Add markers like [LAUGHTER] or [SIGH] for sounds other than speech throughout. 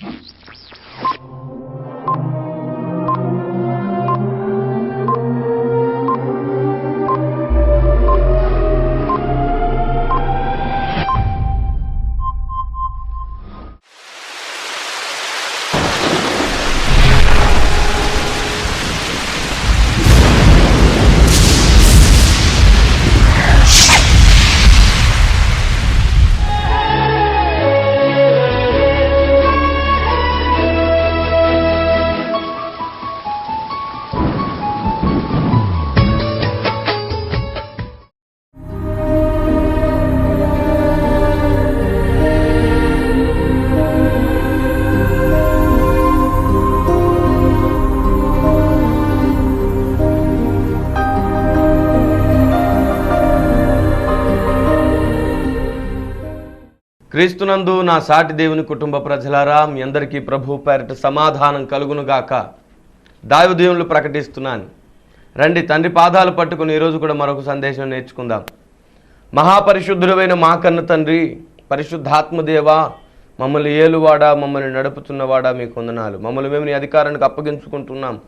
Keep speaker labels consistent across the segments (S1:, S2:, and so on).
S1: Thank [LAUGHS] you. క్రీస్తునందు నా సాటి దేవుని కుటుంబ ప్రజలారా మీ అందరికీ ప్రభు పేరట సమాధానం కలుగునుగాక. దావదేవులు ప్రకటిస్తున్నాను. రండి తండ్రి పాదాలు పట్టుకుని ఈరోజు కూడా మరొక సందేశం నేర్చుకుందాం. మహాపరిశుద్ధుడమైన మా కన్న తండ్రి పరిశుద్ధాత్మదేవ మమ్మల్ని ఏలువాడా మమ్మల్ని నడుపుతున్నవాడా మీకు వందనాలు మమ్మల్ని మేము నీ అధికారానికి అప్పగించుకుంటున్నాం.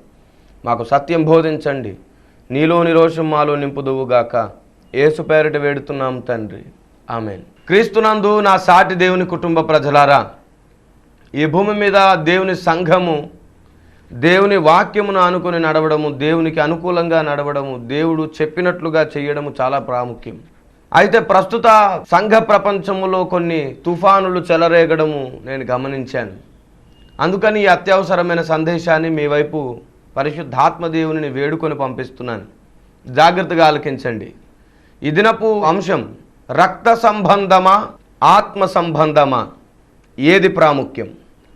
S1: మాకు సత్యం బోధించండి. నీలోని రోషం మాలో నింపుదువుగాక. ఏసు పేరట వేడుతున్నాం తండ్రి. ఆమెన్. క్రీస్తునందు నా సాటి దేవుని కుటుంబ ప్రజలారా ఈ భూమి మీద దేవుని సంఘము దేవుని వాక్యమును అనుకుని నడవడము దేవునికి అనుకూలంగా నడవడము దేవుడు చెప్పినట్లుగా చేయడము చాలా ప్రాముఖ్యం. అయితే ప్రస్తుత సంఘ ప్రపంచములో కొన్ని తుఫానులు చెలరేగడము నేను గమనించాను. అందుకని ఈ అత్యవసరమైన సందేశాన్ని మీ వైపు పరిశుద్ధాత్మ దేవునిని వేడుకొని పంపిస్తున్నాను. జాగ్రత్తగా ఆలకించండి. ఈ దినపు అంశం రక్త సంబంధమా ఆత్మ సంబంధమా ఏది ప్రాముఖ్యం?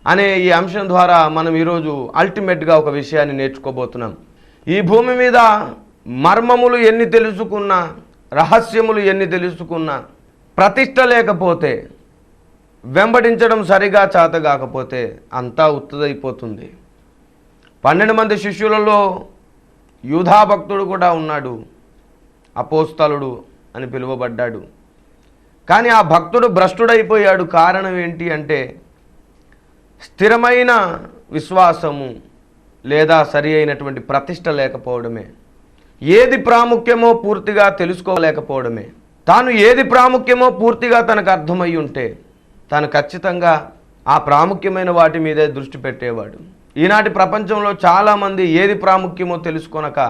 S1: అనే ఈ అంశం ద్వారా మనం ఈరోజు అల్టిమేట్గా ఒక విషయాన్ని నేర్చుకోబోతున్నాం. ఈ భూమి మీద మర్మములు ఎన్ని తెలుసుకున్నా రహస్యములు ఎన్ని తెలుసుకున్నా ప్రతిష్ట లేకపోతే వెంబడించడం సరిగా చేత కాకపోతే అంతా ఉత్తదైపోతుంది. పన్నెండు మంది శిష్యులలో యూధా భక్తుడు కూడా ఉన్నాడు అపోస్తలుడు అని పిలువబడ్డాడు. కానీ ఆ భక్తుడు భ్రష్టుడైపోయాడు కారణం ఏంటి అంటే స్థిరమైన విశ్వాసము లేదా సరి అయినటువంటి ప్రతిష్ట లేకపోవడమే. ఏది ప్రాముఖ్యమో పూర్తిగా తెలుసుకోలేకపోవడమే. తాను ఏది ప్రాముఖ్యమో పూర్తిగా తనకు అర్థమై ఉంటే తాను ఖచ్చితంగా ఆ ప్రాముఖ్యమైన వాటి మీదే దృష్టి పెట్టేవాడు. ఈనాటి ప్రపంచంలో చాలామంది ఏది ప్రాముఖ్యమో తెలుసుకొనక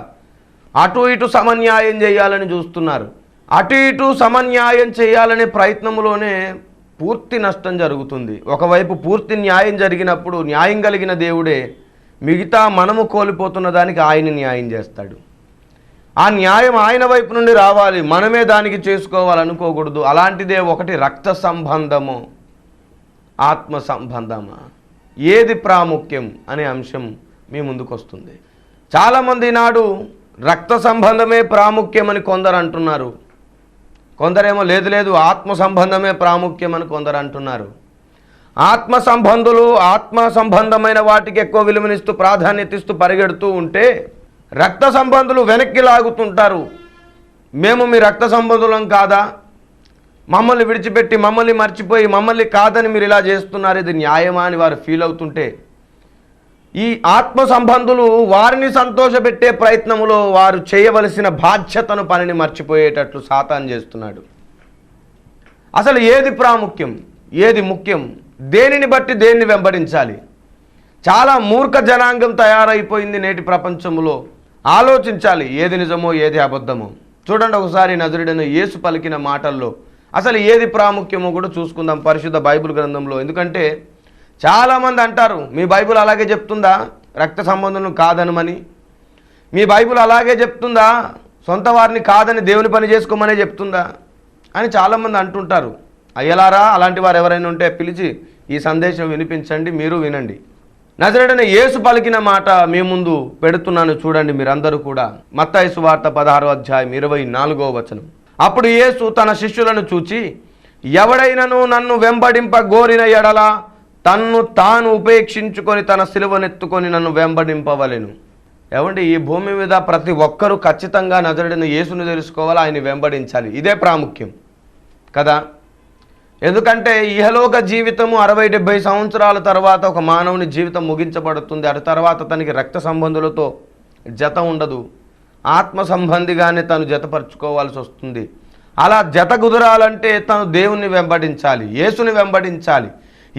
S1: అటు ఇటు సమన్యాయం చేయాలని చూస్తున్నారు. అటు ఇటు సమన్యాయం చేయాలనే ప్రయత్నంలోనే పూర్తి నష్టం జరుగుతుంది. ఒకవైపు పూర్తి న్యాయం జరిగినప్పుడు న్యాయం కలిగిన దేవుడే మిగతా మనము కోల్పోతున్న దానికి ఆయన న్యాయం చేస్తాడు. ఆ న్యాయం ఆయన వైపు నుండి రావాలి. మనమే దానికి చేసుకోవాలనుకోకూడదు. అలాంటిదే ఒకటి రక్త సంబంధము ఆత్మ సంబంధమా? ఏది ప్రాముఖ్యం అనే అంశం మీ ముందుకు వస్తుంది చాలామంది నాడు రక్త సంబంధమే ప్రాముఖ్యమని కొందరు అంటున్నారు. కొందరేమో లేదు లేదు ఆత్మ సంబంధమే ప్రాముఖ్యమని కొందరు అంటున్నారు. ఆత్మ సంబంధులు ఆత్మ సంబంధమైన వాటికి ఎక్కువ విలువనిస్తూ ప్రాధాన్యత ఇస్తూ పరిగెడుతూ ఉంటే రక్త సంబంధులు వెనక్కి లాగుతుంటారు. మేము మీ రక్త సంబంధులం కాదా? మమ్మల్ని విడిచిపెట్టి మమ్మల్ని మర్చిపోయి మమ్మల్ని కాదని మీరు ఇలా చేస్తున్నారు ఇది న్యాయమా అని వారు ఫీల్ అవుతుంటే ఈ ఆత్మ సంబంధులు వారిని సంతోషపెట్టే ప్రయత్నములో వారు చేయవలసిన బాధ్యతను పనిని మర్చిపోయేటట్లు సాతాన్ చేస్తున్నాడు. అసలు ఏది ప్రాముఖ్యం? ఏది ముఖ్యం? దేనిని బట్టి దేన్ని వెంబడించాలి? చాలా మూర్ఖ జనాంగం తయారైపోయింది నేటి ప్రపంచంలో ఆలోచించాలి ఏది నిజమో ఏది అబద్ధమో. చూడండి ఒకసారి నజరుడను యేసు పలికిన మాటల్లో. అసలు ఏది ప్రాముఖ్యమో కూడా చూసుకుందాం పరిశుద్ధ బైబిల్ గ్రంథంలో. ఎందుకంటే చాలామంది అంటారు మీ బైబిల్ అలాగే చెప్తుందా? రక్త సంబంధం కాదనమని. మీ బైబిల్ అలాగే చెప్తుందా? సొంత వారిని కాదని దేవుని పని చేసుకోమనే చెప్తుందా? అని చాలామంది అంటుంటారు. అయ్యలారా అలాంటి వారు ఎవరైనా ఉంటే పిలిచి ఈ సందేశం వినిపించండి మీరు వినండి. నజరడని యేసు పలికిన మాట మీ ముందు పెడుతున్నాను చూడండి మీరందరూ కూడా. మత్తాయసు సువార్త పదహారో అధ్యాయం ఇరవై నాలుగో వచనం. అప్పుడు యేసు తన శిష్యులను చూచి ఎవడైనను నన్ను వెంబడింప గోరిన ఎడల తన్ను తాను ఉపేక్షించుకొని తన సిలువనెత్తుకొని నన్ను వెంబడింపవలను. ఏమంటే ఈ భూమి మీద ప్రతి ఒక్కరూ ఖచ్చితంగా నజరుడిన యేసుని తెలుసుకోవాలి ఆయన వెంబడించాలి. ఇదే ప్రాముఖ్యం. కదా? ఎందుకంటే ఇహలోక జీవితము అరవై డెబ్బై సంవత్సరాల తర్వాత ఒక మానవుని జీవితం ముగించబడుతుంది. అటు తర్వాత తనకి రక్త సంబంధులతో జత ఉండదు. ఆత్మ సంబంధిగానే తను జతపరచుకోవాల్సి వస్తుంది. అలా జత కుదరాలంటే తను దేవుణ్ణి వెంబడించాలి యేసుని వెంబడించాలి.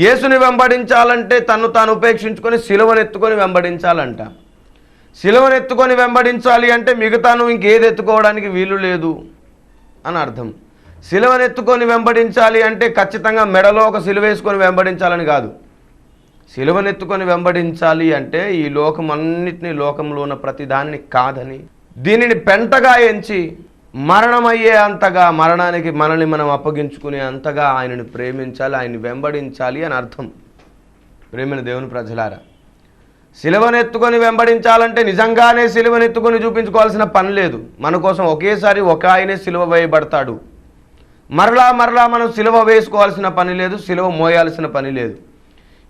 S1: యేసుని వెంబడించాలంటే తను తాను ఉపేక్షించుకొని సిలువనెత్తుకొని వెంబడించాలంట. సిలువనెత్తుకొని వెంబడించాలి అంటే మిగతాను ఇంకేది ఎత్తుకోవడానికి వీలు లేదు అని అర్థం. సిలువనెత్తుకొని వెంబడించాలి అంటే ఖచ్చితంగా మెడలో ఒక సిలువేసుకొని వెంబడించాలని కాదు. సిలువనెత్తుకొని వెంబడించాలి అంటే ఈ లోకం అన్నిటినీ లోకంలో ఉన్న ప్రతి దానిని కాదని దీనిని పెంటగా ఎంచి మరణమయ్యే అంతగా మరణానికి మనల్ని మనం అప్పగించుకునే అంతగా ఆయనను ప్రేమించాలి ఆయన్ని వెంబడించాలి అని అర్థం. ప్రేమిన దేవుని ప్రజలారా సిలువనెత్తుకొని వెంబడించాలంటే నిజంగానే సిలువనెత్తుకొని చూపించుకోవాల్సిన పని లేదు. మన కోసం ఒకేసారి ఒక ఆయనే సిలువ వేయబడతాడు. మరలా మరలా మనం సిలువ వేసుకోవాల్సిన పని లేదు సిలువ మోయాల్సిన పని లేదు.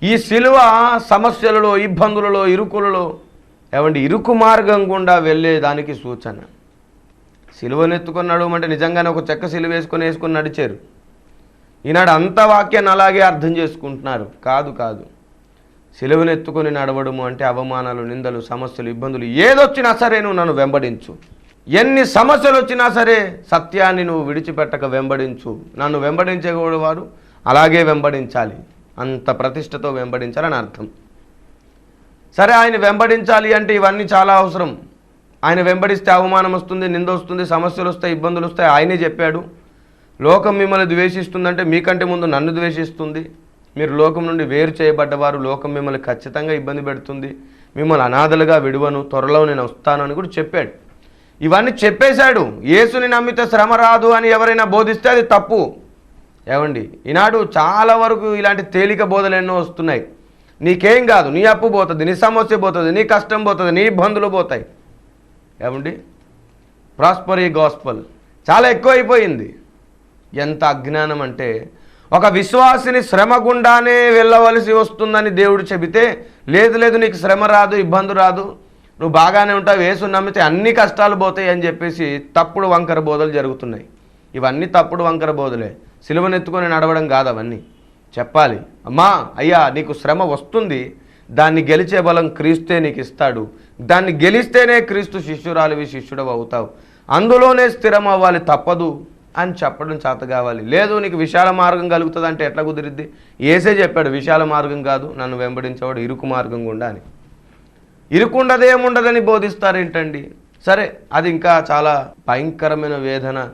S1: ఈ సిలువ సమస్యలలో ఇబ్బందులలో ఇరుకులలో ఏమండి ఇరుకు మార్గం గుండా వెళ్ళేదానికి సూచన. సిలువనెత్తుకొని నడవమంటే నిజంగానే ఒక చెక్క సిలువ వేసుకొని వేసుకొని నడిచారు. ఈనాడు అంత వాక్యాన్ని అలాగే అర్థం చేసుకుంటున్నారు. కాదు కాదు. సిలువనెత్తుకొని నడవడము అంటే అవమానాలు నిందలు సమస్యలు ఇబ్బందులు ఏదొచ్చినా సరే నువ్వు నన్ను వెంబడించు. ఎన్ని సమస్యలు వచ్చినా సరే సత్యాన్ని నువ్వు విడిచిపెట్టక వెంబడించు. నన్ను వెంబడించేవాడు అలాగే వెంబడించాలి. అంత ప్రతిష్టతో వెంబడించాలని అర్థం. సరే ఆయన వెంబడించాలి అంటే ఇవన్నీ చాలా అవసరం. ఆయన వెంబడిస్తే అవమానం వస్తుంది నింద వస్తుంది సమస్యలు వస్తాయి ఇబ్బందులు వస్తాయి ఆయనే చెప్పాడు. లోకం మిమ్మల్ని ద్వేషిస్తుందంటే మీకంటే ముందు నన్ను ద్వేషిస్తుంది. మీరు లోకం నుండి వేరు చేయబడ్డవారు లోకం మిమ్మల్ని ఖచ్చితంగా ఇబ్బంది పెడుతుంది. మిమ్మల్ని అనాథలుగా విడువను త్వరలో నేను వస్తానని కూడా చెప్పాడు. ఇవన్నీ చెప్పేశాడు. యేసుని నమ్మితే శ్రమ రాదు అని ఎవరైనా బోధిస్తే అది తప్పు. ఏమండి ఈనాడు చాలా వరకు ఇలాంటి తేలిక బోధలు ఎన్నో వస్తున్నాయి. నీకేం కాదు నీ అప్పు పోతుంది నీ సమస్య పోతుంది నీ కష్టం పోతుంది నీ ఇబ్బందులు పోతాయి. ఏమండి? ప్రాస్పరీ గాస్పల్ చాలా ఎక్కువైపోయింది. ఎంత అజ్ఞానం అంటే ఒక విశ్వాసిని శ్రమ గుండానే వెళ్ళవలసి వస్తుందని దేవుడు చెబితే లేదు లేదు నీకు శ్రమ రాదు ఇబ్బంది రాదు నువ్వు బాగానే ఉంటావు వేసు నమ్మితే అన్ని కష్టాలు పోతాయి అని చెప్పేసి తప్పుడు వంకర బోధలు జరుగుతున్నాయి. ఇవన్నీ తప్పుడు వంకర బోధలే. సిలువనెత్తుకొని నడవడం కాదు అవన్నీ. చెప్పాలి. అమ్మా అయ్యా నీకు శ్రమ వస్తుంది దాన్ని గెలిచే బలం క్రీస్తే నీకు ఇస్తాడు దాన్ని గెలిస్తేనే క్రీస్తు శిష్యురాలివి శిష్యుడు అవుతావు అందులోనే స్థిరం అవ్వాలి తప్పదు అని చెప్పడం చేత కావాలి. లేదు నీకు విశాల మార్గం కలుగుతుంది అంటే ఎట్లా కుదిరిద్ది? ఏసే చెప్పాడు విశాల మార్గం కాదు నన్ను వెంబడించేవాడు ఇరుకు మార్గం గుండా అని. ఇరుకుండదేముండదని బోధిస్తారేంటండి? సరే అది ఇంకా చాలా భయంకరమైన వేదన.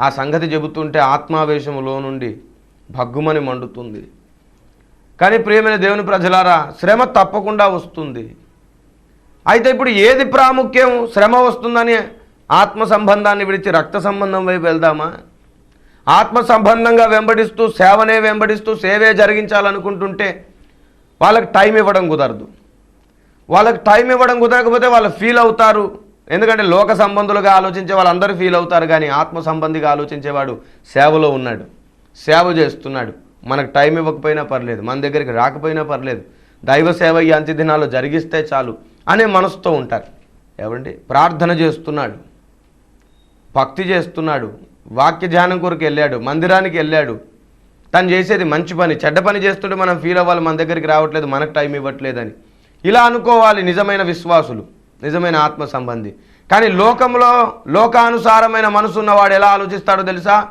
S1: ఆ సంగతి చెబుతుంటే ఆత్మావేశంలో నుండి భగ్గుమని మండుతుంది. కానీ ప్రియమైన దేవుని ప్రజలారా శ్రమ తప్పకుండా వస్తుంది. అయితే ఇప్పుడు ఏది ప్రాముఖ్యం? శ్రమ వస్తుందని ఆత్మ సంబంధాన్ని విడిచి రక్త సంబంధం వైపు వెళ్దామా? ఆత్మ సంబంధంగా వెంబడిస్తూ సేవనే వెంబడిస్తూ సేవే జరిగించాలనుకుంటుంటే వాళ్ళకి టైం ఇవ్వడం కుదరదు. వాళ్ళకి టైం ఇవ్వడం కుదరకపోతే వాళ్ళు ఫీల్ అవుతారు. ఎందుకంటే లోక సంబంధులుగా ఆలోచించే వాళ్ళందరూ ఫీల్ అవుతారు కానీ ఆత్మ సంబంధిగా ఆలోచించేవాడు సేవలో ఉన్నాడు. సేవ చేస్తున్నాడు. మనకు టైం ఇవ్వకపోయినా పర్లేదు మన దగ్గరికి రాకపోయినా పర్లేదు దైవ సేవ ఈ అంత్య దినాల్లో జరిగిస్తే చాలు అనే మనసుతో ఉంటారు. ఏమండి? ప్రార్థన చేస్తున్నాడు. భక్తి చేస్తున్నాడు. వాక్య ధ్యానం కొరకు వెళ్ళాడు. మందిరానికి వెళ్ళాడు. తను చేసేది మంచి పని. చెడ్డ పని చేస్తుంటే మనం ఫీల్ అవ్వాలి మన దగ్గరికి రావట్లేదు మనకు టైం ఇవ్వట్లేదని. ఇలా అనుకోవాలి నిజమైన విశ్వాసులు నిజమైన ఆత్మ సంబంధి. కానీ లోకంలో లోకానుసారమైన మనసు ఉన్నవాడు ఎలా ఆలోచిస్తాడో తెలుసా?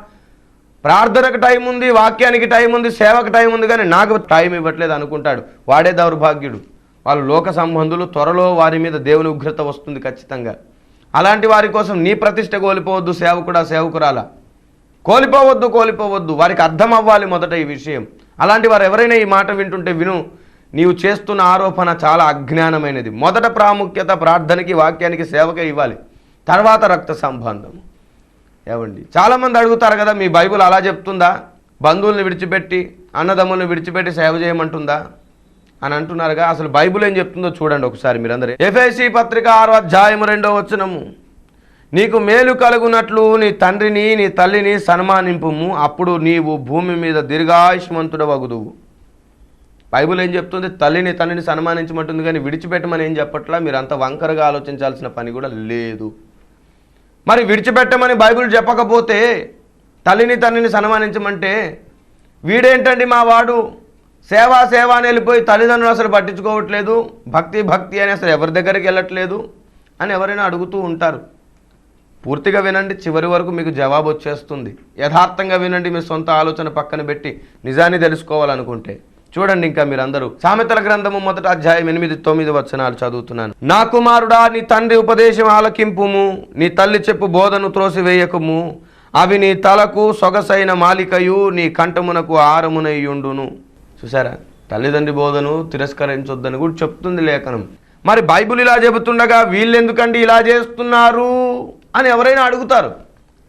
S1: ప్రార్థనకు టైం ఉంది వాక్యానికి టైం ఉంది సేవకు టైం ఉంది కానీ నాకు టైం ఇవ్వట్లేదు అనుకుంటాడు. వాడే దౌర్భాగ్యుడు. వాళ్ళు లోక సంబంధులు త్వరలో వారి మీద దేవుని ఉగ్రత వస్తుంది ఖచ్చితంగా. అలాంటి వారి కోసం నీ ప్రతిష్ట కోల్పోవద్దు సేవకుడా సేవకురాలా. కోల్పోవద్దు కోల్పోవద్దు. వారికి అర్థం అవ్వాలి మొదట ఈ విషయం. అలాంటి వారు ఎవరైనా ఈ మాట వింటుంటే విను నీవు చేస్తున్న ఆరోపణ చాలా అజ్ఞానమైనది. మొదట ప్రాముఖ్యత ప్రార్థనకి వాక్యానికి సేవకే ఇవ్వాలి. తర్వాత రక్త సంబంధం. ఏమండి? చాలామంది అడుగుతారు కదా మీ బైబిల్ అలా చెప్తుందా? బంధువుల్ని విడిచిపెట్టి అన్నదమ్ముల్ని విడిచిపెట్టి సేవ చేయమంటుందా? అని అంటున్నారుగా అసలు బైబిల్ ఏం చెప్తుందో చూడండి ఒకసారి మీరందరూ. ఎఫ్ఐసి పత్రిక ఆరో అధ్యాయం రెండో వచ్చినము నీకు మేలు కలుగునట్లు నీ తండ్రిని నీ తల్లిని సన్మానింపుము అప్పుడు నీవు భూమి మీద దీర్ఘాయుష్మంతుడ వగుదువు బైబిల్ ఏం చెప్తుంది? తల్లిని తండ్రిని సన్మానించమంటుంది కానీ విడిచిపెట్టమని ఏం చెప్పట్లా? మీరు అంత వంకరగా ఆలోచించాల్సిన పని కూడా లేదు. మరి విడిచిపెట్టమని బైబిల్ చెప్పకపోతే తల్లిని తల్లిని సన్మానించమంటే వీడేంటండి మా వాడు? సేవా సేవ అని వెళ్ళిపోయి తల్లిదండ్రులు అసలు పట్టించుకోవట్లేదు. భక్తి భక్తి అని అసలు ఎవరి దగ్గరికి వెళ్ళట్లేదు అని ఎవరైనా అడుగుతూ ఉంటారు. పూర్తిగా వినండి చివరి వరకు మీకు జవాబు వచ్చేస్తుంది యథార్థంగా వినండి మీ సొంత ఆలోచన పక్కన పెట్టి నిజాన్ని తెలుసుకోవాలనుకుంటే. చూడండి ఇంకా మీరందరూ. సామెతల గ్రంథము మొదట అధ్యాయం ఎనిమిది తొమ్మిది వచనాలు చదువుతున్నాను. నా కుమారుడా నీ తండ్రి ఉపదేశం ఆలకింపుము నీ తల్లి చెప్పు బోధను త్రోసివేయకము అవి నీ తలకు సొగసైన మాలికయు నీ కంఠమునకు ఆరమునయ్యుండును చూసారా? తల్లిదండ్రి బోధను తిరస్కరించొద్దని కూడా చెప్తుంది లేఖనం. మరి బైబిల్ ఇలా చెబుతుండగా వీళ్ళెందుకండి ఇలా చేస్తున్నారు అని ఎవరైనా అడుగుతారు.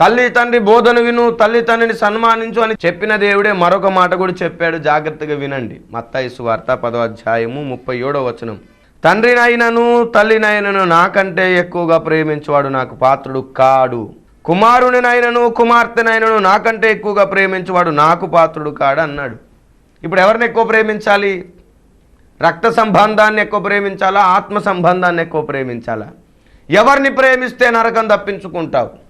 S1: తల్లి తండ్రి బోధను విను తల్లి తండ్రిని సన్మానించు అని చెప్పిన దేవుడే మరొక మాట కూడా చెప్పాడు. జాగ్రత్తగా వినండి. మత్తాయి వార్త పదో అధ్యాయము ముప్పై ఏడో వచనం. తండ్రినైనను తల్లినైనను నాకంటే ఎక్కువగా ప్రేమించువాడు నాకు పాత్రుడు కాడు. కుమారునినైనను కుమార్తెనైనను నాకంటే ఎక్కువగా ప్రేమించువాడు నాకు పాత్రుడు కాడు అన్నాడు. ఇప్పుడు ఎవరిని ఎక్కువ ప్రేమించాలి? రక్త సంబంధాన్ని ఎక్కువ ప్రేమించాలా? ఆత్మ సంబంధాన్ని ఎక్కువ ప్రేమించాలా? ఎవరిని ప్రేమిస్తే నరకం తప్పించుకుంటావు?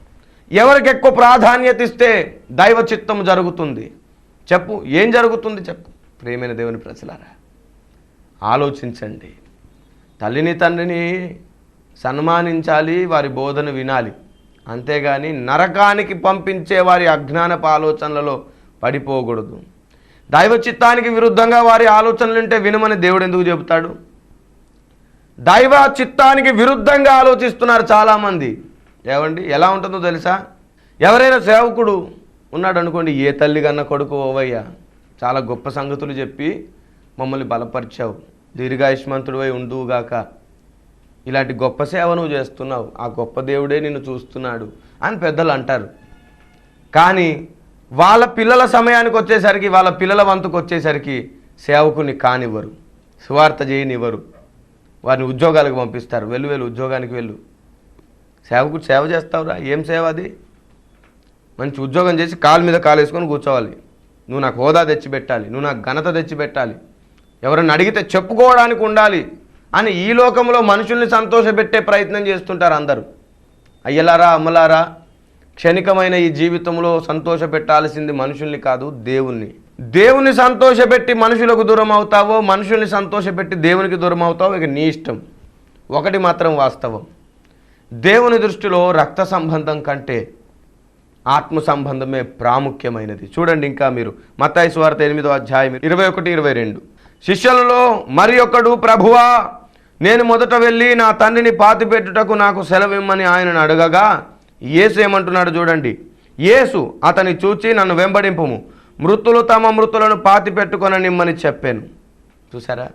S1: ఎవరికి ఎక్కువ ప్రాధాన్యత ఇస్తే దైవ చిత్తం జరుగుతుంది? చెప్పు ఏం జరుగుతుంది చెప్పు. ప్రేమైన దేవుని ప్రజలారా ఆలోచించండి. తల్లిని తండ్రిని సన్మానించాలి వారి బోధన వినాలి. అంతేగాని నరకానికి పంపించే వారి అజ్ఞానపు ఆలోచనలలో పడిపోకూడదు. దైవ చిత్తానికి విరుద్ధంగా వారి ఆలోచనలు ఉంటే వినమని దేవుడు ఎందుకు చెబుతాడు? దైవ చిత్తానికి విరుద్ధంగా ఆలోచిస్తున్నారు చాలామంది. ఏమండి ఎలా ఉంటుందో తెలుసా? ఎవరైనా సేవకుడు ఉన్నాడు అనుకోండి ఏ తల్లి కన్నా కొడుకు ఓవయ్యా చాలా గొప్ప సంగతులు చెప్పి మమ్మల్ని బలపరిచావు దీర్ఘాయుష్మంతుడివై ఉండువుగాక ఇలాంటి గొప్ప సేవ నువ్వు చేస్తున్నావు ఆ గొప్ప దేవుడే నిన్ను చూస్తున్నాడు అని పెద్దలు అంటారు. కానీ వాళ్ళ పిల్లల సమయానికి వచ్చేసరికి వాళ్ళ పిల్లల వంతుకు వచ్చేసరికి సేవకుని కానివ్వరు సువార్త చేయనివ్వరు. వారిని ఉద్యోగాలకు పంపిస్తారు వెళ్ళు వెళ్ళు ఉద్యోగానికి వెళ్ళు. సేవకుడు సేవ చేస్తావురా? ఏం సేవ అది? మంచి ఉద్యోగం చేసి కాలు మీద కాలు వేసుకొని కూర్చోవాలి. నువ్వు నాకు హోదా తెచ్చిపెట్టాలి నువ్వు నాకు ఘనత తెచ్చిపెట్టాలి ఎవరైనా అడిగితే చెప్పుకోవడానికి ఉండాలి అని ఈ లోకంలో మనుషుల్ని సంతోషపెట్టే ప్రయత్నం చేస్తుంటారు అందరూ. అయ్యలారా అమ్మలారా క్షణికమైన ఈ జీవితంలో సంతోషపెట్టాల్సింది మనుషుల్ని కాదు దేవుణ్ణి. దేవుని సంతోషపెట్టి మనుషులకు దూరం అవుతావో మనుషుల్ని సంతోషపెట్టి దేవునికి దూరం అవుతావో ఇక నీ ఇష్టం. ఒకటి మాత్రం వాస్తవం. దేవుని దృష్టిలో రక్త సంబంధం కంటే ఆత్మ సంబంధమే ప్రాముఖ్యమైనది. చూడండి ఇంకా మీరు. మత్తాయి స్వార్థ ఎనిమిదో అధ్యాయం ఇరవై ఒకటి ఇరవై రెండు. శిష్యులలో మరి ఒకడు ప్రభువా నేను మొదట వెళ్ళి నా తండ్రిని పాతిపెట్టుటకు నాకు సెలవిమ్మని ఆయనను అడగగా యేసు ఏమంటున్నాడు చూడండి. యేసు అతని చూచి నన్ను వెంబడింపుము. మృతులు తమ మృతులను పాతి పెట్టుకొననిమ్మని చెప్పాను. చూసారా?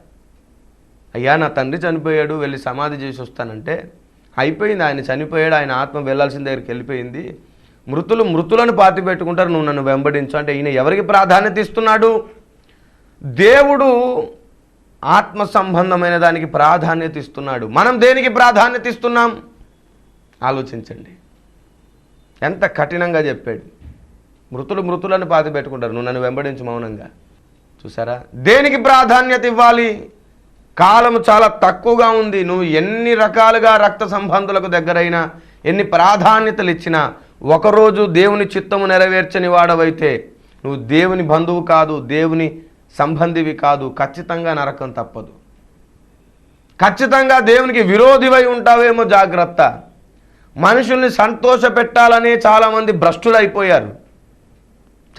S1: అయ్యా నా తండ్రి చనిపోయాడు వెళ్ళి సమాధి చేసి వస్తానంటే అయిపోయింది. ఆయన చనిపోయాడు ఆయన ఆత్మ వెళ్ళాల్సిన దగ్గరికి వెళ్ళిపోయింది. మృతులు మృతులను పాతి పెట్టుకుంటారు నువ్వు నన్ను వెంబడించు అంటే ఈయన ఎవరికి ప్రాధాన్యత ఇస్తున్నాడు? దేవుడు ఆత్మ సంబంధమైన దానికి ప్రాధాన్యత ఇస్తున్నాడు. మనం దేనికి ప్రాధాన్యత ఇస్తున్నాం? ఆలోచించండి. ఎంత కఠినంగా చెప్పాడు. మృతులు మృతులను పాతి పెట్టుకుంటారు నువ్వు నన్ను వెంబడించు మౌనంగా. చూసారా? దేనికి ప్రాధాన్యత ఇవ్వాలి? కాలం చాలా తక్కువగా ఉంది. నువ్వు ఎన్ని రకాలుగా రక్త సంబంధులకు దగ్గరైనా ఎన్ని ప్రాధాన్యతలు ఇచ్చినా ఒకరోజు దేవుని చిత్తము నెరవేర్చని వాడవైతే నువ్వు దేవుని బంధువు కాదు దేవుని సంబంధివి కాదు. ఖచ్చితంగా నరకం తప్పదు. ఖచ్చితంగా దేవునికి విరోధివై ఉంటావేమో జాగ్రత్త. మనుషుల్ని సంతోష పెట్టాలని చాలామంది భ్రష్టులైపోయారు.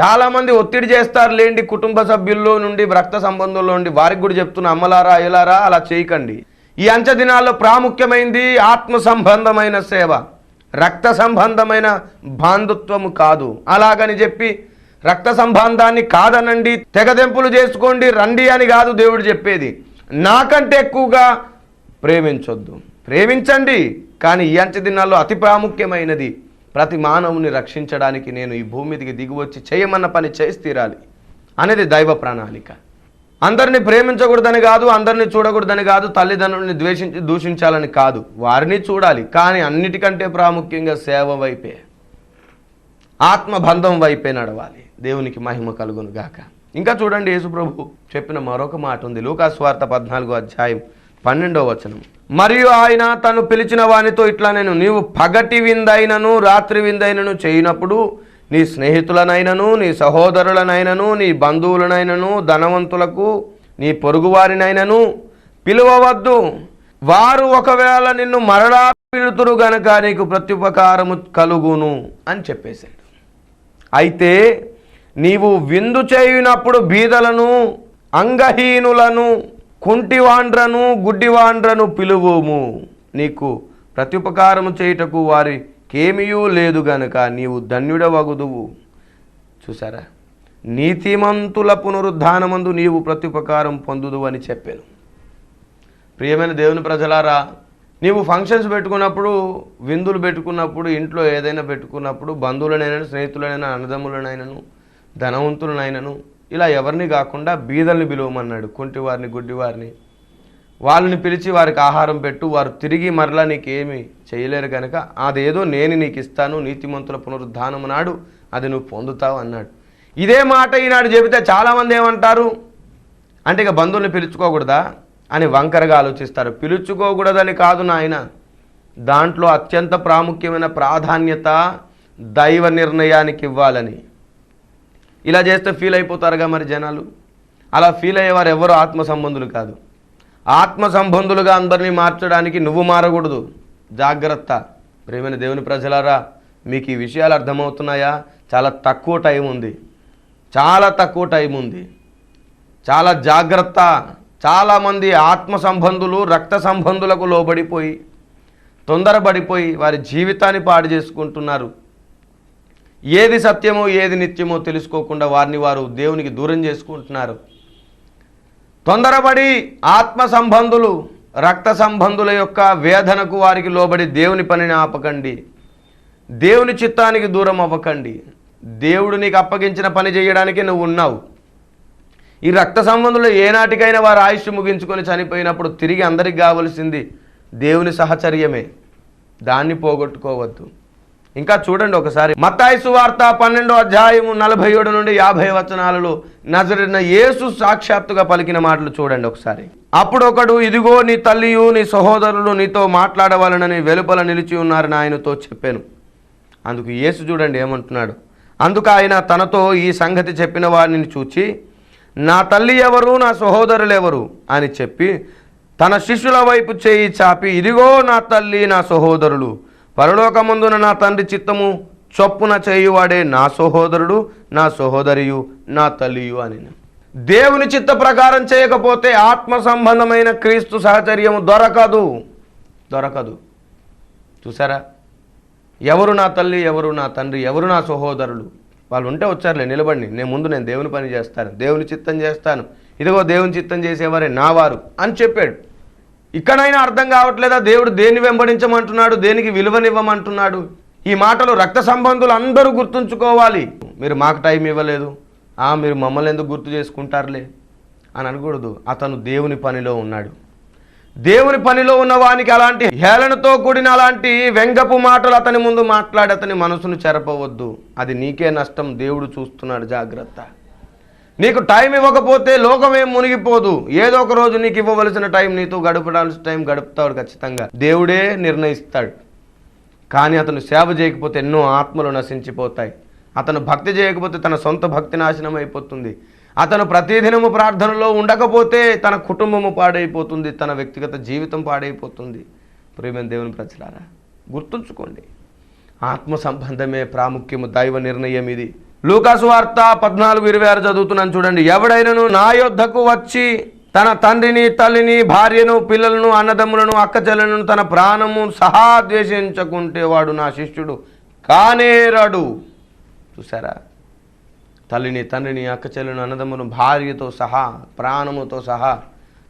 S1: చాలామంది ఒత్తిడి చేస్తారు లేండి కుటుంబ సభ్యుల్లో నుండి రక్త సంబంధంలో నుండి. వారికి కూడా చెప్తున్న అమ్మలారా అయ్యలారా అలా చేయకండి. ఈ అంచె దినాల్లో ప్రాముఖ్యమైంది ఆత్మ సంబంధమైన సేవ. రక్త సంబంధమైన బాంధుత్వము కాదు. అలాగని చెప్పి రక్త సంబంధాన్ని కాదనండి తెగదెంపులు చేసుకోండి రండి అని కాదు దేవుడు చెప్పేది. నాకంటే ఎక్కువగా ప్రేమించొద్దు. ప్రేమించండి కానీ ఈ అంచె దినాల్లో అతి ప్రాముఖ్యమైనది ప్రతి మానవుని రక్షించడానికి నేను ఈ భూమి మీదకి దిగువచ్చి చేయమన్న పని చేసి తీరాలి అనేది దైవ ప్రణాళిక. అందరిని ప్రేమించకూడదని కాదు అందరినీ చూడకూడదని కాదు తల్లిదండ్రుల్ని ద్వేషించి దూషించాలని కాదు. వారిని చూడాలి కానీ అన్నిటికంటే ప్రాముఖ్యంగా సేవ వైపే. ఆత్మబంధం వైపే నడవాలి. దేవునికి మహిమ కలుగును గాక. ఇంకా చూడండి యేసుప్రభు చెప్పిన మరొక మాట ఉంది. లూకాస్వార్త పద్నాలుగో అధ్యాయం పన్నెండో వచనం. మరియు ఆయన తను పిలిచిన వానితో ఇట్లా నేను నీవు పగటి విందైనను రాత్రి విందైనను చేయనప్పుడు నీ స్నేహితులనైనను నీ సహోదరులనైనను నీ బంధువులనైనను ధనవంతులకు నీ పొరుగువారినైనను పిలువవద్దు. వారు ఒకవేళ నిన్ను మరలా పిలుతురు గనక నీకు ప్రత్యుపకారము కలుగును అని చెప్పేశాడు. అయితే నీవు విందు చేయునప్పుడు బీదలను అంగహీనులను కుంటివాండ్రను గుడ్డివాండ్రను పిలువుము. నీకు ప్రత్యుపకారము చేయుటకు వారికేమీయూ లేదు గనుక నీవు ధన్యుడవగుదువు. చూసారా నీతిమంతుల పునరుద్ధానమందు నీవు ప్రత్యుపకారం పొందుదు అని చెప్పాను. ప్రియమైన దేవుని ప్రజలారా నీవు ఫంక్షన్స్ పెట్టుకున్నప్పుడు విందులు పెట్టుకున్నప్పుడు ఇంట్లో ఏదైనా పెట్టుకున్నప్పుడు బంధువులనైనా స్నేహితులనైనా అన్నదమ్ములనైనను ధనవంతులనైనను ఇలా ఎవరిని కాకుండా బీదల్ని పిలువమన్నాడు కుంటి వారిని వాళ్ళని పిలిచి వారికి ఆహారం పెట్టు వారు తిరిగి మరలా నీకేమి చేయలేరు కనుక అదేదో నేను నీకు ఇస్తాను నీతిమంతుల పునరుద్ధానం నాడు అది నువ్వు పొందుతావు అన్నాడు. ఇదే మాట ఈనాడు చెబితే చాలామంది ఏమంటారు? అంటే ఇక బంధువుల్ని పిలుచుకోకూడదా? అని వంకరగా ఆలోచిస్తారు. పిలుచుకోకూడదని కాదు నాయన దాంట్లో అత్యంత ప్రాముఖ్యమైన ప్రాధాన్యత దైవ నిర్ణయానికి ఇవ్వాలని. ఇలా చేస్తే ఫీల్ అయిపోతారుగా మరి జనాలు? అలా ఫీల్ అయ్యేవారు ఎవరు? ఆత్మ సంబంధులు కాదు. ఆత్మ సంబంధులుగా అందరినీ మార్చడానికి నువ్వు మారకూడదు. జాగ్రత్త. ప్రేమైన దేవుని ప్రజలారా మీకు ఈ విషయాలు అర్థమవుతున్నాయా? చాలా తక్కువ టైం ఉంది. చాలా తక్కువ టైం ఉంది. చాలా జాగ్రత్త. చాలామంది ఆత్మ సంబంధులు రక్త సంబంధులకు లోబడిపోయి తొందరపడిపోయి వారి జీవితాన్ని పాడు చేసుకుంటున్నారు. ఏది సత్యమో ఏది నిత్యమో తెలుసుకోకుండా వారిని వారు దేవునికి దూరం చేసుకుంటున్నారు. తొందరపడి ఆత్మ సంబంధులు రక్త సంబంధుల యొక్క వేదనకు వారికి లోబడి దేవుని పనిని ఆపకండి. దేవుని చిత్తానికి దూరం అవ్వకండి. దేవుడు నీకు అప్పగించిన పని చేయడానికి నువ్వు ఉన్నావు. ఈ రక్త సంబంధులు ఏనాటికైనా వారు ఆయుష్ ముగించుకొని చనిపోయినప్పుడు తిరిగి అందరికి కావలసింది దేవుని సహచర్యమే. దాన్ని పోగొట్టుకోవద్దు. ఇంకా చూడండి ఒకసారి. మత్తాయి సువార్త పన్నెండో అధ్యాయము నలభై ఏడు నుండి యాభై వచనాలలో నజరిన యేసు సాక్షాత్తుగా పలికిన మాటలు చూడండి ఒకసారి. అప్పుడు ఒకడు ఇదిగో నీ తల్లియు నీ సహోదరులు నీతో మాట్లాడవాలనని వెలుపల నిలిచి ఉన్నారని ఆయనతో చెప్పాను. అందుకు యేసు చూడండి ఏమంటున్నాడు. అందుకు ఆయన తనతో ఈ సంగతి చెప్పిన వారిని చూచి నా తల్లి ఎవరు నా సహోదరులు ఎవరు? అని చెప్పి తన శిష్యుల వైపు చేయి చాపి ఇదిగో నా తల్లి నా సహోదరులు పరలోకమందున నా తండ్రి చిత్తము చొప్పున చేయువాడే నా సహోదరుడు నా సహోదరియు నా తల్లియు అని. దేవుని చిత్త ప్రకారం చేయకపోతే ఆత్మ సంబంధమైన క్రీస్తు సహచర్యము దొరకదు. దొరకదు. చూసారా? ఎవరు నా తల్లి ఎవరు నా తండ్రి ఎవరు నా సహోదరులు? వాళ్ళు ఉంటే వచ్చారులే నిలబడి. నేను ముందు నేను దేవుని పని చేస్తాను దేవుని చిత్తం చేస్తాను. ఇదిగో దేవుని చిత్తం చేసేవారే నా వారు అని చెప్పాడు. ఇక్కడైనా అర్థం కావట్లేదా? దేవుడు దేన్ని వెంబడించమంటున్నాడు? దేనికి విలువనివ్వమంటున్నాడు? ఈ మాటలు రక్త సంబంధులు అందరూ గుర్తుంచుకోవాలి. మీరు మాకు టైం ఇవ్వలేదు. ఆ మీరు మమ్మల్ని ఎందుకు గుర్తు చేసుకుంటారులే? అని అనకూడదు. అతను దేవుని పనిలో ఉన్నాడు. దేవుని పనిలో ఉన్న వానికి అలాంటి హేళనతో కూడిన అలాంటి వెంగపు మాటలు అతని ముందు మాట్లాడి అతని మనసును చెరపవద్దు. అది నీకే నష్టం. దేవుడు చూస్తున్నాడు జాగ్రత్త. నీకు టైం ఇవ్వకపోతే లోకమేం మునిగిపోదు. ఏదో ఒక రోజు నీకు ఇవ్వవలసిన టైం నీతో గడపడాల్సిన టైం గడుపుతాడు ఖచ్చితంగా. దేవుడే నిర్ణయిస్తాడు. కానీ అతను సేవ చేయకపోతే ఎన్నో ఆత్మలు నశించిపోతాయి. అతను భక్తి చేయకపోతే తన సొంత భక్తి నాశనం అయిపోతుంది అతను ప్రతిదినము ప్రార్థనలో ఉండకపోతే తన కుటుంబము పాడైపోతుంది. తన వ్యక్తిగత జీవితం పాడైపోతుంది. ప్రేమ దేవుని ప్రజలారా గుర్తుంచుకోండి. ఆత్మ సంబంధమే ప్రాముఖ్యము దైవ నిర్ణయం ఇది. లూకాసు వార్త పద్నాలుగు ఇరవై ఆరు చదువుతున్నాను చూడండి. ఎవడైనను నా యొద్దకు వచ్చి తన తండ్రిని తల్లిని భార్యను పిల్లలను అన్నదమ్ములను అక్కచెల్లెలను తన ప్రాణము సహా ద్వేషించకుంటే వాడు నా శిష్యుడు కానేరాడు. చూసారా తల్లిని తండ్రిని అక్కచెల్లెను అన్నదమ్మును భార్యతో సహా ప్రాణముతో సహా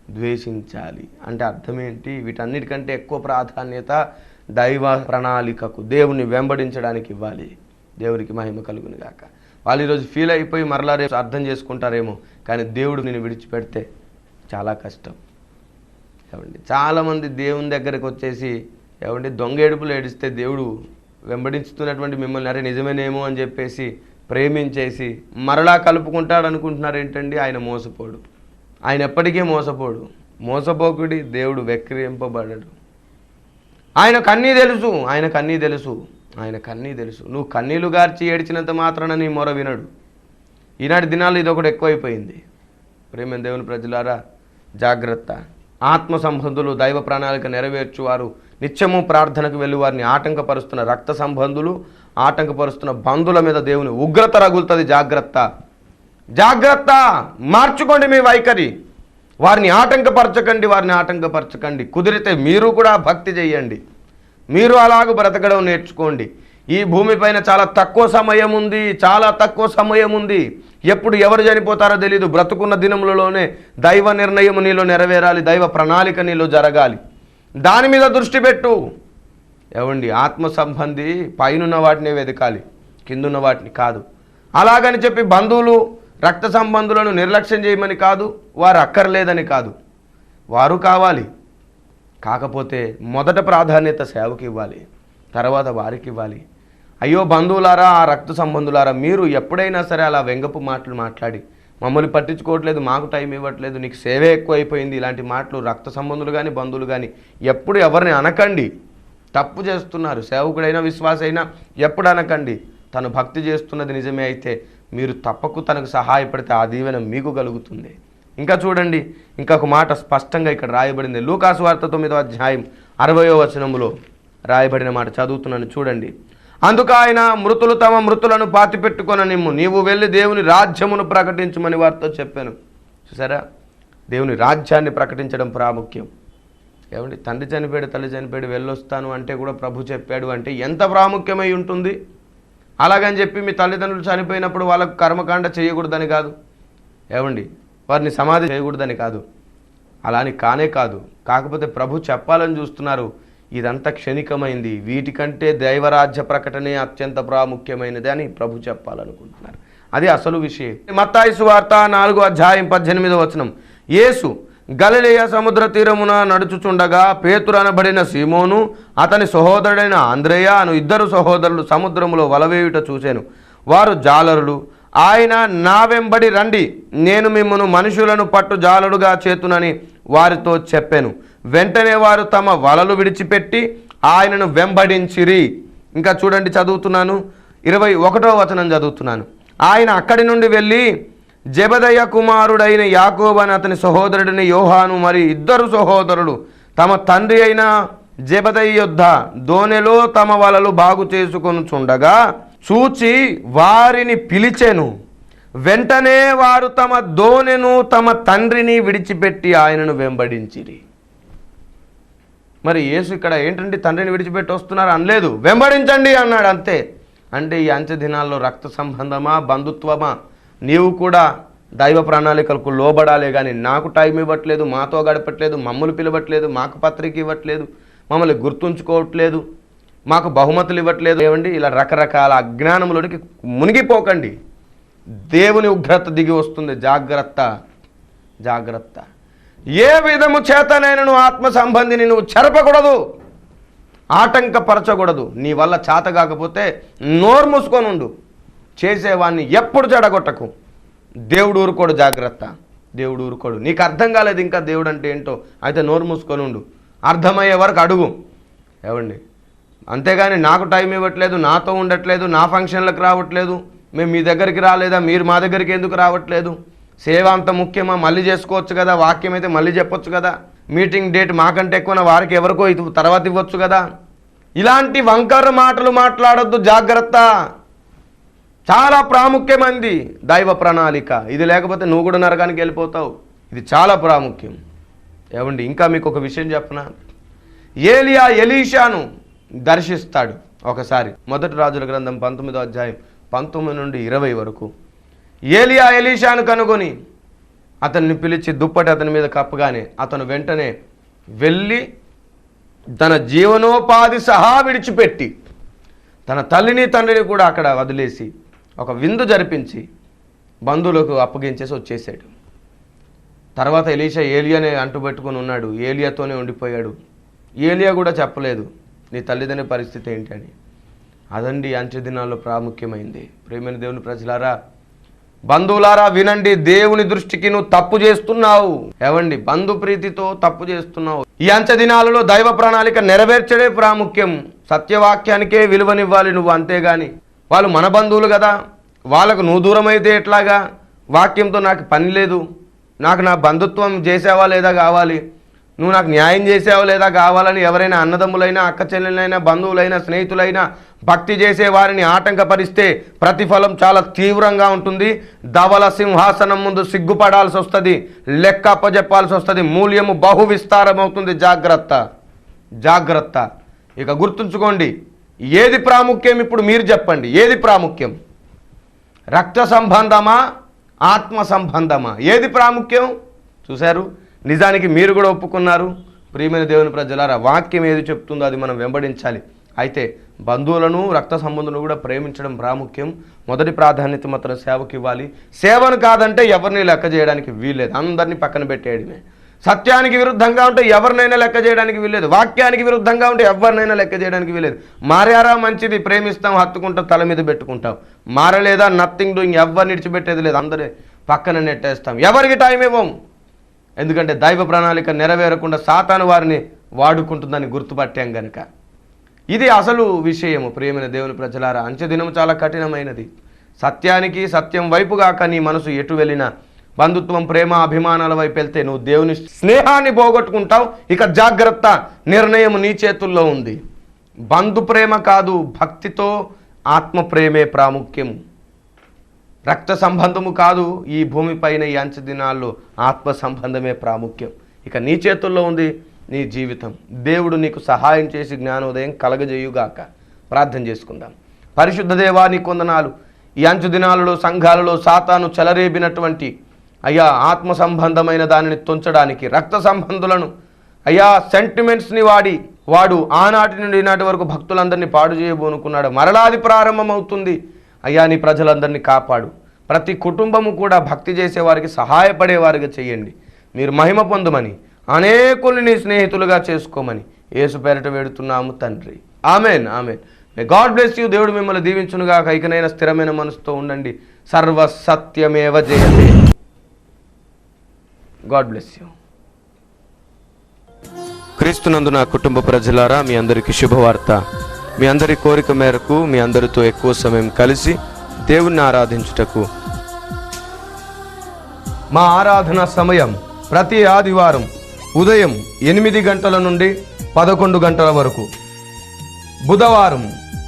S1: ద్వేషించాలి. అంటే అర్థమేంటి? వీటన్నిటికంటే ఎక్కువ ప్రాధాన్యత దైవ ప్రణాళికకు దేవుని వెంబడించడానికి ఇవ్వాలి. దేవునికి మహిమ కలుగునిగాక. వాళ్ళు ఈరోజు ఫీల్ అయిపోయి మరలా రేపు అర్థం చేసుకుంటారేమో కానీ దేవుడు నేను విడిచిపెడితే చాలా కష్టం. ఏమండి? చాలామంది దేవుని దగ్గరకు వచ్చేసి ఏమండి దొంగ ఏడుపులు ఏడిస్తే దేవుడు వెంబడించుతున్నటువంటి మిమ్మల్ని అరే నిజమేనేమో అని చెప్పేసి ప్రేమించేసి మరలా కలుపుకుంటాడు అనుకుంటున్నారు ఏంటండి? ఆయన మోసపోడు. ఆయన ఎప్పటికీ మోసపోడు. మోసపోకుడి దేవుడు వెక్కిరింపబడడు. ఆయనకు అన్నీ తెలుసు ఆయనకు అన్నీ తెలుసు. ఆయన కన్నీ తెలుసు. నువ్వు కన్నీళ్ళు గార్చి ఏడ్చినంత మాత్రాన నీ మొర వినడు. ఈనాటి దినాల్లో ఇది ఒకటి ఎక్కువైపోయింది. ప్రేమ దేవుని ప్రజలారా జాగ్రత్త. ఆత్మ సంబంధులు దైవ ప్రణాళిక నెరవేర్చువారు నిత్యము ప్రార్థనకు వెళ్ళి వారిని ఆటంకపరుస్తున్న రక్త సంబంధులు ఆటంకపరుస్తున్న బంధుల మీద దేవుని ఉగ్రత రగులుతుంది. జాగ్రత్త. జాగ్రత్త! మార్చుకోండి మీ వైఖరి. వారిని ఆటంకపరచకండి వారిని ఆటంకపరచకండి. కుదిరితే మీరు కూడా భక్తి చేయండి. మీరు అలాగ బ్రతకడం నేర్చుకోండి. ఈ భూమిపైన చాలా తక్కువ సమయం ఉంది చాలా తక్కువ సమయం ఉంది. ఎప్పుడు ఎవరు చనిపోతారో తెలియదు బ్రతుకున్న దినములలోనే దైవ నిర్ణయం నీలో నెరవేరాలి దైవ ప్రణాళిక నీలో జరగాలి. దాని మీద దృష్టి పెట్టు. ఏవండి ఆత్మ సంబంధి పైనున్న వాటినే వెతకాలి కిందున్న వాటిని కాదు. అలాగని చెప్పి బంధువులు రక్త సంబంధులను నిర్లక్ష్యం చేయమని కాదు వారు అక్కర్లేదని కాదు. వారు కావాలి. కాకపోతే మొదట ప్రాధాన్యత సేవకి ఇవ్వాలి తర్వాత వారికి ఇవ్వాలి. అయ్యో బంధువులారా ఆ రక్త సంబంధులారా మీరు ఎప్పుడైనా సరే అలా వెంగపు మాటలు మాట్లాడి మమ్మల్ని పట్టించుకోవట్లేదు మాకు టైం ఇవ్వట్లేదు నీకు సేవే ఎక్కువ అయిపోయింది ఇలాంటి మాటలు రక్త సంబంధులు కానీ బంధువులు కానీ ఎప్పుడు ఎవరిని అనకండి. తప్పు చేస్తున్నారు సేవకుడైనా విశ్వాస అయినా ఎప్పుడు అనకండి. తను భక్తి చేస్తున్నది నిజమే అయితే మీరు తప్పకు తనకు సహాయపడితే ఆ దీవెన మీకు కలుగుతుంది. ఇంకా చూడండి ఇంకొక మాట స్పష్టంగా ఇక్కడ రాయబడింది. లూకాసు వార్త తొమ్మిదవ అధ్యాయం అరవయో వచనములో రాయబడిన మాట చదువుతున్నాను చూడండి. అందుకు ఆయన మృతులు తమ మృతులను పాతిపెట్టుకొని నిమ్ము నీవు వెళ్ళి దేవుని రాజ్యమును ప్రకటించమని వారితో చెప్పాను. చూసారా? దేవుని రాజ్యాన్ని ప్రకటించడం ప్రాముఖ్యం. ఏమండి? తండ్రి చనిపోయాడు తల్లి చనిపోయాడు వెళ్ళొస్తాను అంటే కూడా ప్రభు చెప్పాడు అంటే ఎంత ప్రాముఖ్యమై ఉంటుంది? అలాగని చెప్పి మీ తల్లిదండ్రులు చనిపోయినప్పుడు వాళ్ళకు కర్మకాండ చేయకూడదని కాదు. ఏమండి? వారిని సమాధి చేయకూడదని కాదు. అలా అని కానే కాదు. కాకపోతే ప్రభు చెప్పాలని చూస్తున్నారు ఇదంతా క్షణికమైంది. వీటికంటే దైవరాజ్య ప్రకటనే అత్యంత ప్రాముఖ్యమైనది అని ప్రభు చెప్పాలనుకుంటున్నారు. అది అసలు విషయం. మత్తాయిసు వార్త నాలుగు అధ్యాయం పద్దెనిమిదో వచనం. యేసు గలలేయ సముద్ర తీరమున నడుచుచుండగా పేతురు అనబడిన సీమోను అతని సహోదరుడైన ఆంధ్రేయ అను ఇద్దరు సహోదరులు సముద్రములో వలవేయుట చూశాను వారు జాలరులు ఆయన నా వెంబడి రండి నేను మిమ్మను మనుషులను పట్టు జాలుడుగా చేతునని వారితో చెప్పాను. వెంటనే వారు తమ వలలు విడిచిపెట్టి ఆయనను వెంబడించిరి. ఇంకా చూడండి చదువుతున్నాను. ఇరవై ఒకటో వచనం చదువుతున్నాను. ఆయన అక్కడి నుండి వెళ్ళి జబదయ్య కుమారుడైన యాకోబు అని అతని సహోదరుడిని యోహాను మరి ఇద్దరు సహోదరులు తమ తండ్రి అయిన జబదయ్య యొద్ద దోనెలో తమ వలలు బాగు చేసుకొని చుండగా చూచి వారిని పిలిచెను. వెంటనే వారు తమ దోనెను తమ తండ్రిని విడిచిపెట్టి ఆయనను వెంబడించిరి. మరి యేసు ఇక్కడ ఏంటంటే తండ్రిని విడిచిపెట్టి వస్తున్నారు అనలేదు. వెంబడించండి అన్నాడు అంతే. అంటే ఈ అంత్య దినాల్లో రక్త సంబంధమా బంధుత్వమా? నీవు కూడా దైవ ప్రణాళికలకు లోబడాలే కానీ నాకు టైం ఇవ్వట్లేదు మాతో గడపట్లేదు మమ్మల్ని పిలవట్లేదు మాకు పత్రిక ఇవ్వట్లేదు మమ్మల్ని గుర్తుంచుకోవట్లేదు. మాకు బహుమతులు ఇవ్వట్లేదు. ఏమండి? ఇలా రకరకాల అజ్ఞానంలోనికి మునిగిపోకండి. దేవుని ఉగ్రత దిగి వస్తుంది. జాగ్రత్త జాగ్రత్త. ఏ విధము చేతనైనను ఆత్మ సంబంధిని నువ్వు చెరపకూడదు. ఆటంకపరచకూడదు. నీ వల్ల చేత కాకపోతే నోరు మూసుకొని ఉండు. చేసేవాడిని ఎప్పుడు చెడగొట్టకు. దేవుడు ఊరుకోడు జాగ్రత్త. దేవుడు ఊరుకోడు. నీకు అర్థం కాలేదు ఇంకా దేవుడు అంటే ఏంటో అయితే నోరు మూసుకొని ఉండు. అర్థమయ్యే వరకు అడుగు. ఏవండి అంతేగాని నాకు టైం ఇవ్వట్లేదు నాతో ఉండట్లేదు నా ఫంక్షన్లకు రావట్లేదు. మేము మీ దగ్గరికి రాలేదా? మీరు మా దగ్గరికి ఎందుకు రావట్లేదు? సేవ అంత ముఖ్యమా? మళ్ళీ చేసుకోవచ్చు కదా? వాక్యం అయితే మళ్ళీ చెప్పొచ్చు కదా? మీటింగ్ డేట్ మాకంటే ఎక్కువ వారికి ఎవరికో ఇది తర్వాత ఇవ్వచ్చు కదా? ఇలాంటి వంకర మాటలు మాట్లాడొద్దు జాగ్రత్త. చాలా ప్రాముఖ్యమంది. దైవ ప్రణాళిక. ఇది లేకపోతే నువ్వు కూడా నరకానికి వెళ్ళిపోతావు. ఇది చాలా ప్రాముఖ్యం. ఏమండి ఇంకా మీకు ఒక విషయం చెప్పనా? ఏలియా ఎలీషాను దర్శిస్తాడు. ఒకసారి మొదటి రాజుల గ్రంథం పంతొమ్మిదో అధ్యాయం పంతొమ్మిది నుండి ఇరవై వరకు. ఏలియా ఎలీషాను కనుగొని అతన్ని పిలిచి దుప్పటి అతని మీద కప్పగానే అతను వెంటనే వెళ్ళి తన జీవనోపాధి సహా విడిచిపెట్టి తన తల్లిని తండ్రిని కూడా అక్కడ వదిలేసి ఒక విందు జరిపించి బంధువులకు అప్పగించేసి వచ్చేసాడు. తర్వాత ఎలీషా ఏలియానే అంటుపెట్టుకొని ఉన్నాడు. ఏలియాతోనే ఉండిపోయాడు. ఏలియా కూడా చెప్పలేదు. నీ తల్లిదండ్రి పరిస్థితి ఏంటి అని. అదండి అంచె దినాల్లో ప్రాముఖ్యమైంది. ప్రేమైన దేవుని ప్రజలారా బంధువులారా వినండి. దేవుని దృష్టికి నువ్వు తప్పు చేస్తున్నావు. ఏవండి? బంధు ప్రీతితో తప్పు చేస్తున్నావు. ఈ అంచె దినాలలో దైవ ప్రణాళిక నెరవేర్చడే ప్రాముఖ్యం. సత్యవాక్యానికే విలువనివ్వాలి నువ్వు అంతేగాని. వాళ్ళు మన బంధువులు కదా. వాళ్ళకు నువ్వు దూరం అయితే ఎట్లాగా? వాక్యంతో నాకు పని లేదు. నాకు నా బంధుత్వం చేసావా లేదా కావాలి? నువ్వు నాకు న్యాయం చేసావా లేదా కావాలని ఎవరైనా అన్నదమ్ములైనా అక్క చెల్లెలైనా బంధువులైనా స్నేహితులైనా భక్తి చేసే వారిని ఆటంకపరిస్తే ప్రతిఫలం చాలా తీవ్రంగా ఉంటుంది. ధవల సింహాసనం ముందు సిగ్గుపడాల్సి వస్తుంది లెక్క అప్పజెప్పాల్సి వస్తుంది మూల్యము బహు విస్తారమవుతుంది జాగ్రత్త జాగ్రత్త. ఇక గుర్తుంచుకోండి ఏది ప్రాముఖ్యం ఇప్పుడు మీరు చెప్పండి ఏది ప్రాముఖ్యం? రక్త సంబంధమా ఆత్మ సంబంధమా? ఏది ప్రాముఖ్యం? చూశారు? నిజానికి మీరు కూడా ఒప్పుకున్నారు. ప్రియమైన దేవుని ప్రజలారా వాక్యం ఏది చెప్తుందో అది మనం వెంబడించాలి. అయితే బంధువులను రక్త సంబంధులను కూడా ప్రేమించడం ప్రాముఖ్యం. మొదటి ప్రాధాన్యత మాత్రం సేవకి ఇవ్వాలి. సేవను కాదంటే ఎవరిని లెక్క చేయడానికి వీల్లేదు. అందరినీ పక్కన పెట్టేయడమే. సత్యానికి విరుద్ధంగా ఉంటే ఎవరినైనా లెక్క చేయడానికి వీల్లేదు. వాక్యానికి విరుద్ధంగా ఉంటే ఎవరినైనా లెక్క చేయడానికి వీల్లేదు. మారారా మంచిది ప్రేమిస్తాం హత్తుకుంటాం తల మీద పెట్టుకుంటాం. మారలేదా నథింగ్ డూయింగ్ ఎవరిని విడిచిపెట్టేది లేదు. అందరే పక్కన నెట్టేస్తాం. ఎవరికి టైం ఇవ్వం? ఎందుకంటే దైవ ప్రణాళిక నెరవేరకుండా సాతాను వారిని వాడుకుంటుందని గుర్తుపట్టాం గనక. ఇది అసలు విషయము. ప్రియమైన దేవుని ప్రజలారా అంచెదినం చాలా కఠినమైనది. సత్యానికి సత్యం వైపుగాక నీ మనసు ఎటు వెళ్ళినా బంధుత్వం ప్రేమ అభిమానాల వైపు వెళ్తే నువ్వు దేవుని స్నేహాన్ని పోగొట్టుకుంటావు. ఇక జాగ్రత్త నిర్ణయం నీ చేతుల్లో ఉంది. బంధు ప్రేమ కాదు భక్తితో ఆత్మ ప్రేమే ప్రాముఖ్యం రక్త సంబంధము కాదు ఈ భూమిపైన ఈ అంచె దినాల్లో ఆత్మ సంబంధమే ప్రాముఖ్యం. ఇక నీ చేతుల్లో ఉంది నీ జీవితం. దేవుడు నీకు సహాయం చేసి జ్ఞానోదయం కలగజేయుగాక. ప్రార్థన చేసుకుందాం. పరిశుద్ధ దేవా నీ కొందనాలు ఈ అంచు దినాలలో సంఘాలలో సాతాను చెలరేపినటువంటి అయ్యా ఆత్మ సంబంధమైన దానిని తుంచడానికి రక్త సంబంధులను అయ్యా సెంటిమెంట్స్ని వాడి వాడు ఆనాటి నుండి ఈనాటి వరకు భక్తులందరినీ పాడు చేయబోనుకున్నాడు. మరలాది ప్రారంభమవుతుంది. అయ్యా నీ ప్రజలందరినీ కాపాడు. ప్రతి కుటుంబము కూడా భక్తి చేసేవారికి సహాయపడేవారిగా చేయండి. మీరు మహిమ పొందమని అనేకుల్ని నీ స్నేహితులుగా చేసుకోమని ఏసు పేరట వేడుతున్నాము తండ్రి. Amen amen. God bless you దేవుడు మిమ్మల్ని దీవించునుగా కైకనైన స్థిరమైన మనసుతో ఉండండి. సర్వ సత్యమేవ జయతే. గాడ్ బ్లెస్ యూ క్రీస్తునందు నా కుటుంబ ప్రజలారా మీ అందరికీ శుభవార్త. మీ అందరి కోరిక మేరకు మీ అందరితో ఎక్కువ సమయం కలిసి దేవుణ్ణి ఆరాధించుటకు. మా ఆరాధన సమయం ప్రతి ఆదివారం ఉదయం ఎనిమిది గంటల నుండి పదకొండు గంటల వరకు. బుధవారం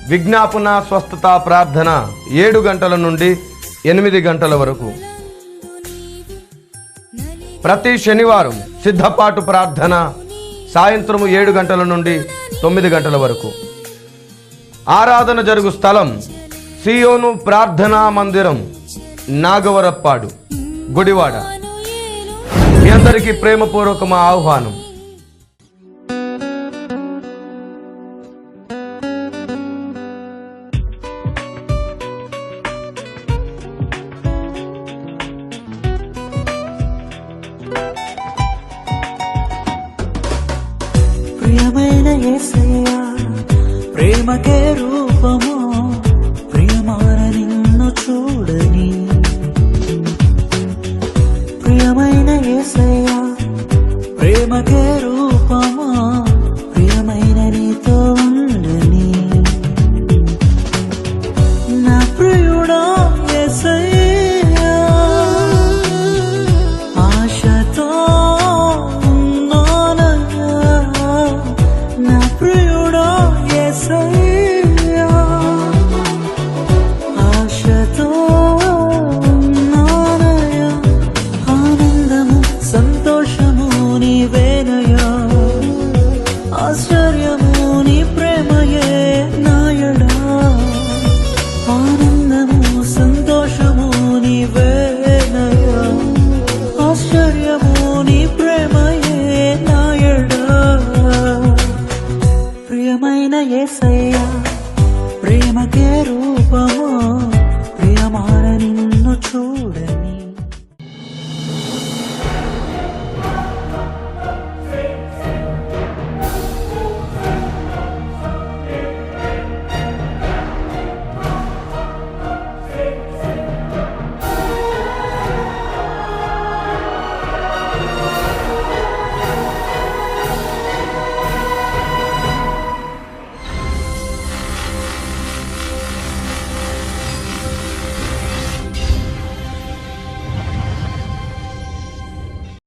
S1: విజ్ఞాపన స్వస్థత ప్రార్థన ఏడు గంటల నుండి ఎనిమిది గంటల వరకు. ప్రతి శనివారం సిద్ధపాటు ప్రార్థన సాయంత్రము ఏడు గంటల నుండి తొమ్మిది గంటల వరకు. ఆరాధన జరుగు స్థలం సియోను ప్రార్థనా మందిరం నాగవరప్పాడు గుడివాడ. మీ అందరికీ ప్రేమపూర్వక మా ఆహ్వానం.
S2: ప్రియమైన ప్రేమకే ఆశ్చర్యము నీ